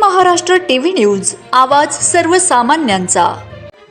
Maharashtra TV news आवाज सर्वसामान्यांचा.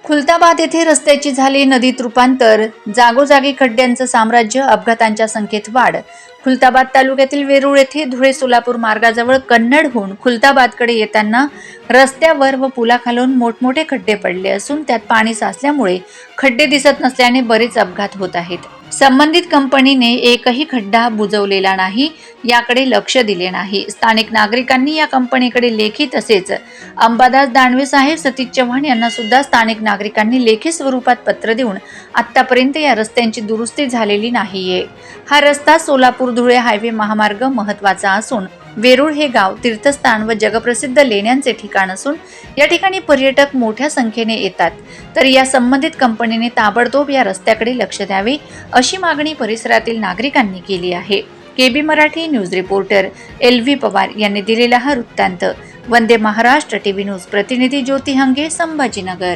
खुलताबाद येथे रस्त्याची झाली नदीत रूपांतर. जागोजागी खड्ड्यांचं साम्राज्य अपघातांच्या संख्येत वाढ. खुलताबाद तालुक्यातील वेरूळ येथे धुळे सोलापूर मार्गाजवळ कन्नडहून खुलताबादकडे येताना रस्त्यावर व पुलाखालून मोठमोठे खड्डे पडले असून त्यात पाणी साचल्यामुळे खड्डे दिसत नसल्याने बरेच अपघात होत आहेत. संबंधित कंपनीने एकही खड्डा बुजवलेला नाही याकडे लक्ष दिले नाही. स्थानिक नागरिकांनी या कंपनीकडे लेखी तसेच अंबादास दानवे साहेब सतीश चव्हाण यांना सुद्धा स्थानिक नागरिकांनी लेखी स्वरूपात पत्र देऊन आतापर्यंत या रस्त्यांची दुरुस्ती झालेली नाहीये. हा रस्ता सोलापूर धुळे हायवे महामार्ग महत्त्वाचा असून वेरूळ हे गाव तीर्थस्थान व जगप्रसिद्ध लेण्यांचे ठिकाण असून या ठिकाणी पर्यटक मोठ्या संख्येने येतात. तर या संबंधित कंपनीने ताबडतोब या रस्त्याकडे लक्ष द्यावे अशी मागणी परिसरातील नागरिकांनी केली आहे. KB Marathi news reporter L V Pawar यांनी दिलेला हा वृत्तांत. वंदे महाराष्ट्र टीव्ही न्यूज प्रतिनिधी Jyoti Hange Sambhajinagar.